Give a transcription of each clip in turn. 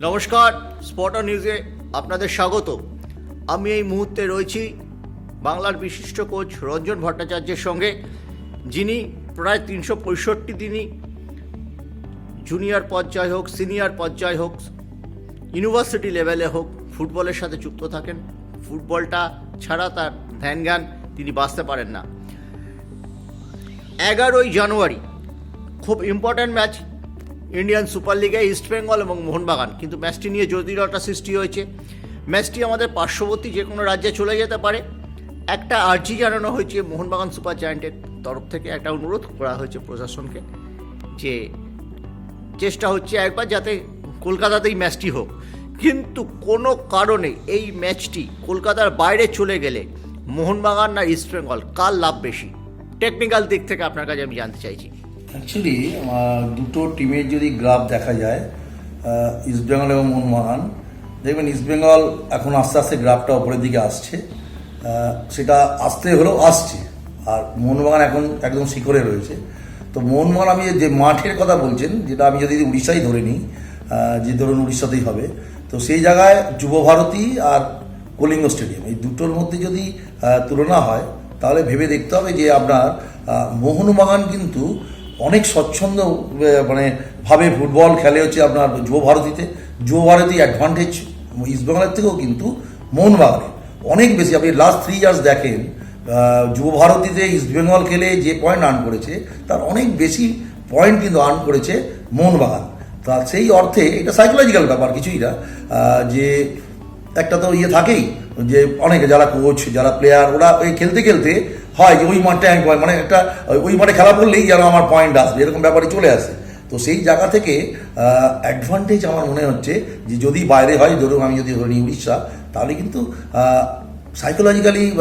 নমস্কার স্পটার নিউজে আপনাদের স্বাগত। আমি এই মুহূর্তে রয়েছি বাংলার বিশিষ্ট কোচ রঞ্জন ভট্টাচার্যের সঙ্গে, যিনি প্রায় তিনশো পঁয়ষট্টি দিনই জুনিয়র পর্যায় হোক, সিনিয়র পর্যায় হোক, ইউনিভার্সিটি লেভেলে হোক, ফুটবলের সাথে যুক্ত থাকেন। ফুটবলটা ছাড়া তার ধ্যান জ্ঞান তিনি বাঁচতে পারেন না। এগারোই জানুয়ারি, খুব ইম্পর্ট্যান্ট ম্যাচ ইন্ডিয়ান সুপার লিগে, ইস্ট বেঙ্গল এবং মোহনবাগান। কিন্তু ম্যাচটি নিয়ে জটিলতা সৃষ্টি হয়েছে। ম্যাচটি আমাদের পার্শ্ববর্তী যে কোনো রাজ্যে চলে যেতে পারে। একটা আর্জি জানানো হয়েছে মোহনবাগান সুপার জায়ান্টের তরফ থেকে একটা অনুরোধ করা হয়েছে প্রশাসনকে যে চেষ্টা হচ্ছে একবার যাতে কলকাতাতেই ম্যাচটি হোক। কিন্তু কোনো কারণে এই ম্যাচটি কলকাতার বাইরে চলে গেলে মোহনবাগান না ইস্ট বেঙ্গল কার লাভ বেশি? টেকনিক্যাল দিক থেকে আপনার কাছে আমি জানতে চাইছি। অ্যাকচুয়ালি দুটো টিমের যদি গ্রাফ দেখা যায় ইস্টবেঙ্গল এবং মোহনবাগান দেখবেন ইস্টবেঙ্গল এখন আস্তে আস্তে গ্রাফটা ওপরের দিকে আসছে। সেটা আসতে হলেও আসছে। আর মোহনবাগান এখন একদম শিখরে রয়েছে। তো মোহনবাগান আমি যে মাঠের কথা বলছেন, যেটা আমি যদি উড়িষ্যাই ধরে নিই যে ধরুন উড়িষ্যাতেই হবে, তো সেই জায়গায় যুবভারতী আর কলিঙ্গ স্টেডিয়াম, এই দুটোর মধ্যে যদি তুলনা হয়, তাহলে ভেবে দেখতে হবে যে আপনার মোহনবাগান কিন্তু অনেক স্বচ্ছন্দ মানে ভাবে ফুটবল খেলে হচ্ছে আপনার যুব ভারতীতে। যুব ভারতী অ্যাডভান্টেজ ইস্টবেঙ্গলের থেকেও কিন্তু মোহনবাগানে। অনেক বেশি, আপনি লাস্ট থ্রি ইয়ার্স দেখেন যুব ভারতীতে ইস্টবেঙ্গল খেলে যে পয়েন্ট আর্ন করেছে, তার অনেক বেশি পয়েন্ট কিন্তু আর্ন করেছে মোহনবাগান। তা সেই অর্থে, এটা সাইকোলজিক্যাল ব্যাপার কিছুই না যে একটা তো ইয়ে থাকেই যে অনেকে যারা কোচ যারা প্লেয়ার ওরা ওই খেলতে খেলতে হয় যে ওই এক point, মানে একটা ওই মাঠে খেলা করলেই যেন আমার পয়েন্ট আসবে এরকম ব্যাপারে চলে আসে। তো সেই জায়গা থেকে অ্যাডভান্টেজ আমার মনে হচ্ছে যে যদি বাইরে হয় ধরুন আমি যদি ধরি উড়িষ্যা তাহলে কিন্তু সাইকোলজিক্যালি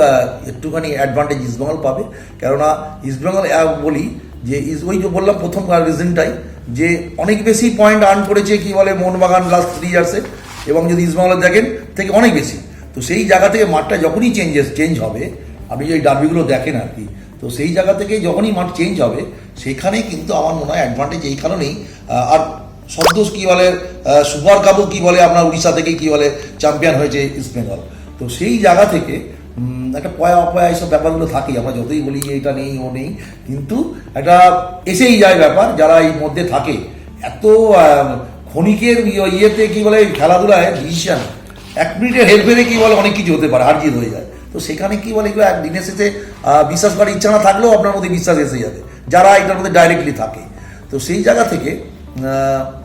একটুখানি অ্যাডভান্টেজ ইস্টবেঙ্গল পাবে। কেননা ইস্টবেঙ্গল বলি যে ইস- ওই যে বললাম প্রথম রিজনটাই যে অনেক বেশি পয়েন্ট আর্ন করেছে কি বলে মোহনবাগান লাস্ট থ্রি ইয়ার্সে এবং যদি ইস্টবেঙ্গলের দেখেন থেকে অনেক বেশি। তো সেই জায়গা থেকে মাঠটা যখনই চেঞ্জেস চেঞ্জ হবে, আপনি যে ডার্বিগুলো দেখেন আর কি, তো সেই জায়গা থেকে যখনই মাঠ চেঞ্জ হবে সেখানে কিন্তু আমার মনে হয় অ্যাডভান্টেজ এই কারণেই আর সন্তোষ কী বলে সুপার কাপও কি বলে আপনার উড়িষ্যা থেকে কী বলে চ্যাম্পিয়ন হয়েছে ইস্টবেঙ্গল তো সেই জায়গা থেকে একটা পয়া অপয়া এইসব ব্যাপারগুলো থাকেই আমরা যতই বলি এটা নেই, ও নেই, কিন্তু একটা এসেই যায় ব্যাপার, যারা এই মধ্যে থাকে। এত ক্ষণিকের ইয়ে- ইয়েতে কি বলে, খেলাধুলায় ডিসিশন মিনিটের হেরফেরে কি বলে অনেক কিছু হতে পারে হার জিত হয়ে যায়। তো সেখানে কি বলে এগুলো এক দিনের শেষে বিশ্বাস করার ইচ্ছা না থাকলেও আপনার মধ্যে বিশ্বাস এসে যাবে যারা এটার মধ্যে ডাইরেক্টলি থাকে। তো সেই জায়গা থেকে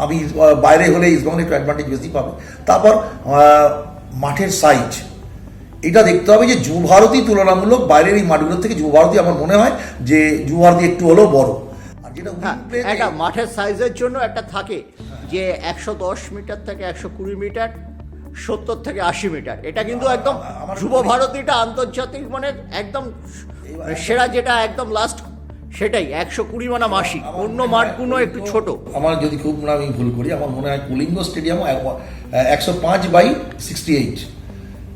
আমি বাইরে হলে ইস্টবেঙ্গল একটু অ্যাডভান্টেজ বেশি পাবে। তারপর মাঠের সাইজ এটা দেখতে হবে যে যুব ভারতী তুলনামূলক বাইরের এই মাঠগুলোর থেকে যুব ভারতী আমার মনে হয় যে যুব ভারতী একটু হলেও বড়। আর যেটা হ্যাঁ একটা মাঠের সাইজের জন্য একটা থাকে যে একশো দশ মিটার থেকে একশো কুড়ি মিটার সত্তর থেকে আশি মিটার। এটা কিন্তু একদম যুব ভারতীটা আন্তর্জাতিক মানে একদম সেরা যেটা একদম লাস্ট সেটাই একশো কুড়ি মানে মাসি আমার অন্য মাঠগুলো একটু ছোট। আমার যদি খুব না আমি ভুল করি আমার মনে হয় কলিঙ্গ স্টেডিয়াম একশো পাঁচ বাই সিক্সটি এইট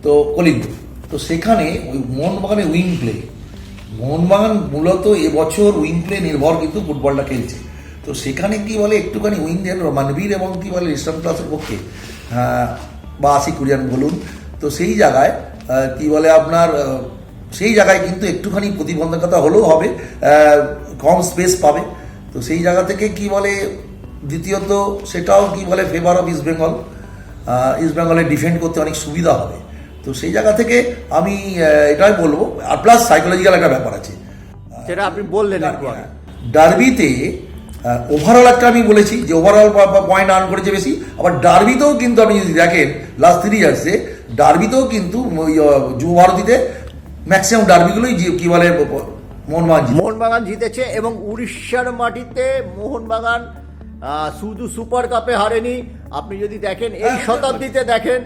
তো কলিঙ্গ তো সেখানে ওই মোহনবাগানে উইং প্লে মোহনবাগান মূলত এবছর উইং প্লে নির্ভর কিন্তু ফুটবলটা খেলছে। তো সেখানে কি বলে একটুখানি উইং দেন মানবীর এবং কি বলে ইসলাম ক্লাসের পক্ষে বা আশি কুরিয়ান বলুন তো সেই জায়গায় কি বলে আপনার সেই জায়গায় কিন্তু একটুখানি প্রতিবন্ধকতা হলেও হবে কম স্পেস পাবে। তো সেই জায়গা থেকে কি বলে দ্বিতীয়ত সেটাও কি বলে favour of East Bengal East বেঙ্গলে ডিফেন্ড করতে অনেক সুবিধা হবে। তো সেই জায়গা থেকে আমি এটাই বলব আর প্লাস সাইকোলজিক্যাল একটা ব্যাপার আছে। যেটা আপনি বললেন ডার্বিতে ওভারঅল একটা আমি বলেছি যে ওভারঅল পয়েন্ট আর্ন করেছে বেশি। আবার ডার্বিতেও কিন্তু আপনি যদি দেখেন লাস্ট থ্রি ইয়ার্সে ডার্বিতেও কিন্তু যুব ভারতীতে ম্যাক্সিমাম ডার্বিগুলোই কি বলে মোহনবাগান। মোহনবাগান জিতেছে এবং উড়িষ্যার মাটিতে মোহনবাগান শুধু সুপার কাপে হারেনি। আপনি যদি দেখেন এই হ্যাঁ, শতাব্দীতে দেখেন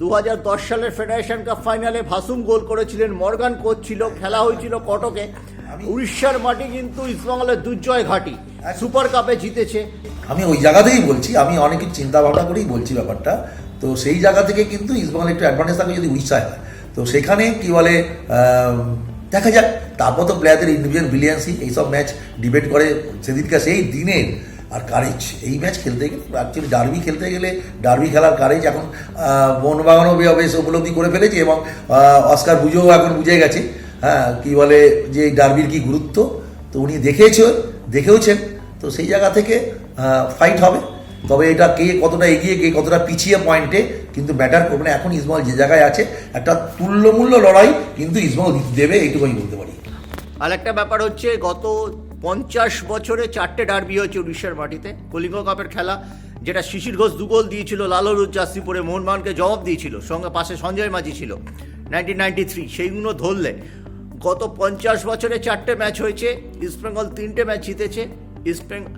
দু হাজার দশ সালের ফেডারেশন কাপ ফাইনালে ভাসুম গোল করেছিলেন মর্গান কোচ ছিল খেলা হয়েছিল কটকে। উড়িষ্যার মাটি কিন্তু ইস্টবেঙ্গলের দুর্জয় ঘাটি। সুপার কাপে জিতেছে। আমি ওই জায়গাতেই বলছি, আমি অনেক চিন্তা ভাবনা করেই বলছি ব্যাপারটা। তো সেই জায়গা থেকে কিন্তু ইস্টবেঙ্গল একটু অ্যাডভান্টেজ থাকে যদি উড়িষ্যায় হয়। তো সেখানে কি বলে দেখা যাক। তারপর তো প্লেয়ারদের ইন্ডিভিজুয়াল ব্রিলিয়ান্সি এইসব ম্যাচ ডিবেট করে সেদিনকার সেই দিনের আর কারেজ এই ম্যাচ খেলতে গেলে অ্যাকচুয়ালি ডার্বি খেলতে গেলে ডার্বি খেলার কারেজ এখন মোহনবাগানও বেশ উপলব্ধি করে ফেলেছে এবং অস্কার বুঝেও এখন বুঝে গেছে। হ্যাঁ কী বলে যে ডার্বির কি গুরুত্ব? তো উনি দেখেছে দেখেওছেন, তো সেই জায়গা থেকে ফাইট হবে। তবে এটা কে কতটা এগিয়ে, কে কতটা পিছিয়ে পয়েন্টে কিন্তু ব্যাটার করবে না। এখন ইসমাল যে জায়গায় আছে, একটা তুল্যমূল্য লড়াই কিন্তু ইসমাল দেবে এইটুকু আমি বলতে পারি। আর একটা ব্যাপার হচ্ছে, গত পঞ্চাশ বছরে চারটে ডার্বি হয়েছে উড়িষ্যার মাটিতে। কলিঙ্গ কাপের খেলা, যেটা শিশির ঘোষ দুগোল দিয়েছিল লালরুজ জাস্তি পরে মোহনবাগানকে জবাব দিয়েছিল, সঙ্গে পাশে সঞ্জয় মাঝি ছিল নাইনটিন নাইনটি থ্রি সেইগুলো ধরলে। গত পঞ্চাশ বছরে চারটে ম্যাচ হয়েছে ইস্টবেঙ্গল তিনটে ম্যাচ জিতেছে ইস্টবেঙ্গল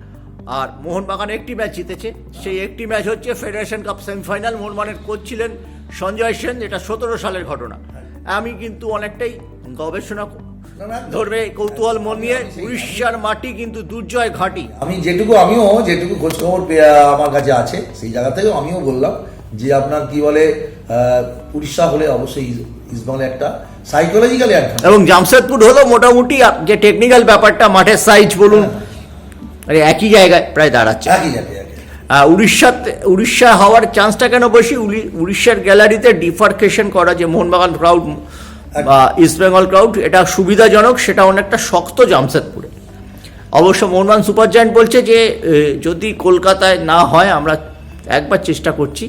আর মোহনবাগান একটি ম্যাচ জিতেছে। সেই একটি ম্যাচ হচ্ছে ফেডারেশন কাপ সেমিফাইনাল। মোহনবাগানের কোচ ছিলেন সঞ্জয় সেন যেটা সতেরো সালের ঘটনা। আমি কিন্তু অনেকটাই গবেষণা ধরবে কৌতূহল মন নিয়ে। উড়িষ্যার মাটি কিন্তু দুর্জয় ঘাঁটি। আমি যেটুকু আমিও যেটুকু খোঁজ খবর আমার কাছে আছে সেই জায়গা থেকেও আমিও বললাম যে আপনার কি বলে উড়িষ্যা হলে অবশ্যই ইস- ইস্টবেঙ্গলে একটা সাইকোলজিক্যালি এবং জামশেদপুর হলো মোটামুটি যে টেকনিক্যাল ব্যাপারটা মাঠের সাইজ বলুন মানে একই জায়গায় প্রায় দাঁড়াচ্ছে। একই জায়গায় উড়িষ্যাতে উড়িষ্যা হওয়ার চান্সটা কেন বেশি? উড়িষ্যার গ্যালারিতে ডিফার্কেশন করা যে মোহনবাগান ক্রাউড বা ইস্টবেঙ্গল ক্রাউড এটা সুবিধাজনক সেটা অনেকটা শক্ত জামশেদপুরে। অবশ্য মোহনবাগান সুপার জায়ান্ট বলছে যে যদি কলকাতায় না হয় আমরা একবার চেষ্টা করছি।